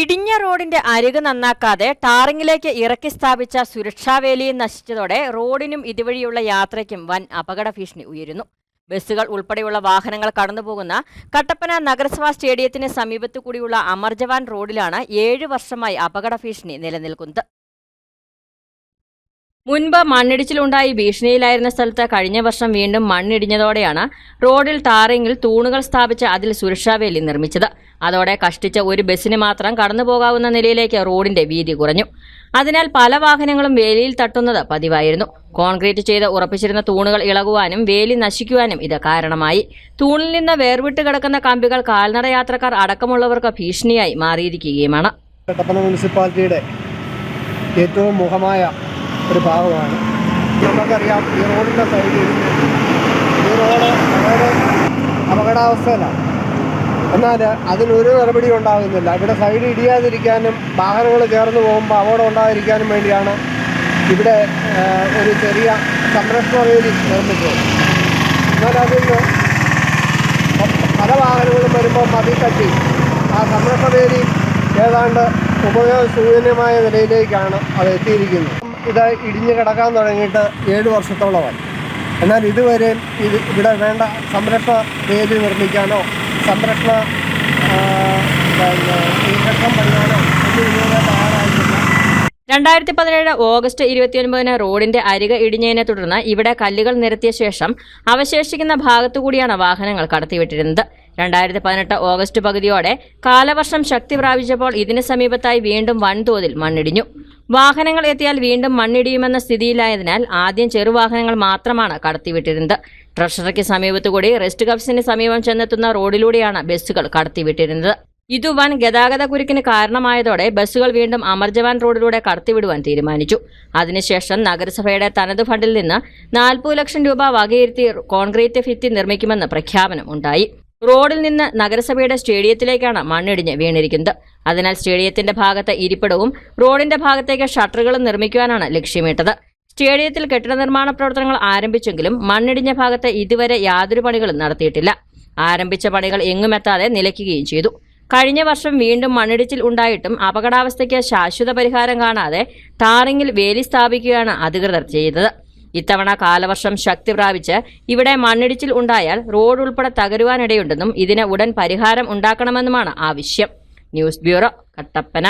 ഇടിഞ്ഞ റോഡിന്റെ അരിക് നന്നാക്കാതെ ടാറിങ്ങിലേക്ക് ഇറക്കി സ്ഥാപിച്ച സുരക്ഷാവേലിയും നശിച്ചതോടെ റോഡിനും ഇതുവഴിയുള്ള യാത്രയ്ക്കും വൻ അപകട ഭീഷണി ഉയരുന്നു. ബസ്സുകൾ ഉൾപ്പെടെയുള്ള വാഹനങ്ങൾ കടന്നുപോകുന്ന കട്ടപ്പന നഗരസഭാ സ്റ്റേഡിയത്തിന് സമീപത്തു കൂടിയുള്ള അമർജവാൻ റോഡിലാണ് ഏഴു വർഷമായി അപകട ഭീഷണി നിലനിൽക്കുന്നത്. മുൻപ് മണ്ണിടിച്ചിലുണ്ടായി ഭീഷണിയിലായിരുന്ന സ്ഥലത്ത് കഴിഞ്ഞ വർഷം വീണ്ടും മണ്ണിടിഞ്ഞതോടെയാണ് റോഡിൽ ടാറിങ്ങിൽ തൂണുകൾ സ്ഥാപിച്ച് അതിൽ സുരക്ഷാവേലി നിർമ്മിച്ചത്. അതോടെ കഷ്ടിച്ച ഒരു ബസ്സിന് മാത്രം കടന്നു പോകാവുന്ന നിലയിലേക്ക് റോഡിന്റെ വീതി കുറഞ്ഞു. അതിനാൽ പല വാഹനങ്ങളും വേലിയിൽ തട്ടുന്നത് പതിവായിരുന്നു. കോൺക്രീറ്റ് ചെയ്ത് ഉറപ്പിച്ചിരുന്ന തൂണുകൾ ഇളകുവാനും വേലി നശിക്കുവാനും ഇത് കാരണമായി. തൂണിൽ നിന്ന് വേർവിട്ട് കിടക്കുന്ന കമ്പികൾ കാൽനട യാത്രക്കാർ അടക്കമുള്ളവർക്ക് ഭീഷണിയായി മാറിയിരിക്കുകയുമാണ്. കട്ടപ്പന മുനിസിപ്പാലിറ്റിയുടെ ഏറ്റവും മുഖമായ ഒരു ഭാഗമാണ്. നമുക്കറിയാം ഈ റോഡിന്റെ സൈഡിൽ ഈ റോഡ് വളരെ അപകടാവസ്ഥയിലാണ് എന്നാൽ അതിനൊരു നടപടി ഉണ്ടാകുന്നില്ല. ഇവിടെ സൈഡ് ഇടിയാതിരിക്കാനും വാഹനങ്ങൾ ചേർന്ന് പോകുമ്പോൾ അപകടം ഉണ്ടാകാതിരിക്കാനും വേണ്ടിയാണ് ഇവിടെ ഒരു ചെറിയ സംരക്ഷണ വേദി നിർമ്മിച്ചത്. എന്നാൽ അതിന് പല വാഹനങ്ങളും വരുമ്പോൾ മതി തട്ടി. ആ സംരക്ഷണ വേദി ഏതാണ്ട് ഉപയോഗശൂന്യമായ നിലയിലേക്കാണ് അത് എത്തിയിരിക്കുന്നത്. ഇത് ഇടിഞ്ഞ് കിടക്കാൻ തുടങ്ങിയിട്ട് ഏഴ് വർഷത്തോളമായി. എന്നാൽ ഇതുവരെയും ഇത് ഇവിടെ വേണ്ട സംരക്ഷണ വേദി നിർമ്മിക്കാനോ സംരക്ഷണ രണ്ടായിരത്തി പതിനേഴ് ഓഗസ്റ്റ് ഇരുപത്തിയൊൻപതിന് റോഡിന്റെ അരിക ഇടിഞ്ഞതിനെ തുടർന്ന് ഇവിടെ കല്ലുകൾ നിരത്തിയ ശേഷം അവശേഷിക്കുന്ന ഭാഗത്തുകൂടിയാണ് വാഹനങ്ങൾ കടത്തിവിട്ടിരുന്നത്. രണ്ടായിരത്തി പതിനെട്ട് ഓഗസ്റ്റ് പകുതിയോടെ കാലവർഷം ശക്തി പ്രാപിച്ചപ്പോൾ ഇതിന് സമീപത്തായി വീണ്ടും വൻതോതിൽ മണ്ണിടിഞ്ഞു. വാഹനങ്ങൾ എത്തിയാൽ വീണ്ടും മണ്ണിടിയുമെന്ന സ്ഥിതിയിലായതിനാൽ ആദ്യം ചെറുവാഹനങ്ങൾ മാത്രമാണ് കടത്തിവിട്ടിരുന്നത്. ട്രഷറിക്ക് സമീപത്തുകൂടി റെസ്റ്റ് ഹൗസിന് സമീപം ചെന്നെത്തുന്ന റോഡിലൂടെയാണ് ബസ്സുകൾ കടത്തിവിട്ടിരുന്നത്. ഇത് വൻ ഗതാഗത കുരുക്കിന് കാരണമായതോടെ ബസ്സുകൾ വീണ്ടും അമർജവാൻ റോഡിലൂടെ കടത്തിവിടുവാൻ തീരുമാനിച്ചു. അതിനുശേഷം നഗരസഭയുടെ തനത് ഫണ്ടിൽ നിന്ന് നാൽപ്പത് ലക്ഷം രൂപ വകയിരുത്തി കോൺക്രീറ്റ് ഭിത്തി നിർമ്മിക്കുമെന്ന് പ്രഖ്യാപനം ഉണ്ടായി. റോഡിൽ നിന്ന് നഗരസഭയുടെ സ്റ്റേഡിയത്തിലേക്കാണ് മണ്ണിടിഞ്ഞ് വീണിരിക്കുന്നത്. അതിനാൽ സ്റ്റേഡിയത്തിന്റെ ഭാഗത്ത് ഇരിപ്പിടവും റോഡിന്റെ ഭാഗത്തേക്ക് ഷട്ടറുകളും നിർമ്മിക്കുവാനാണ് ലക്ഷ്യമിട്ടത്. സ്റ്റേഡിയത്തിൽ കെട്ടിട നിർമ്മാണ പ്രവർത്തനങ്ങൾ ആരംഭിച്ചെങ്കിലും മണ്ണിടിഞ്ഞ ഭാഗത്ത് ഇതുവരെ യാതൊരു പണികളും നടത്തിയിട്ടില്ല. ആരംഭിച്ച പണികൾ എങ്ങുമെത്താതെ നിലയ്ക്കുകയും ചെയ്തു. കഴിഞ്ഞ വർഷം വീണ്ടും മണ്ണിടിച്ചിൽ ഉണ്ടായിട്ടും അപകടാവസ്ഥയ്ക്ക് ശാശ്വത പരിഹാരം കാണാതെ ടാറിങ്ങിൽ വേലി സ്ഥാപിക്കുകയാണ് അധികൃതർ ചെയ്തത്. ഇത്തവണ കാലവർഷം ശക്തി പ്രാപിച്ച് ഇവിടെ മണ്ണിടിച്ചിൽ ഉണ്ടായാൽ റോഡ് ഉൾപ്പെടെ തകരുവാനിടയുണ്ടെന്നും ഇതിന് ഉടൻ പരിഹാരം ഉണ്ടാക്കണമെന്നുമാണ് ആവശ്യം. News bureau Kattappana.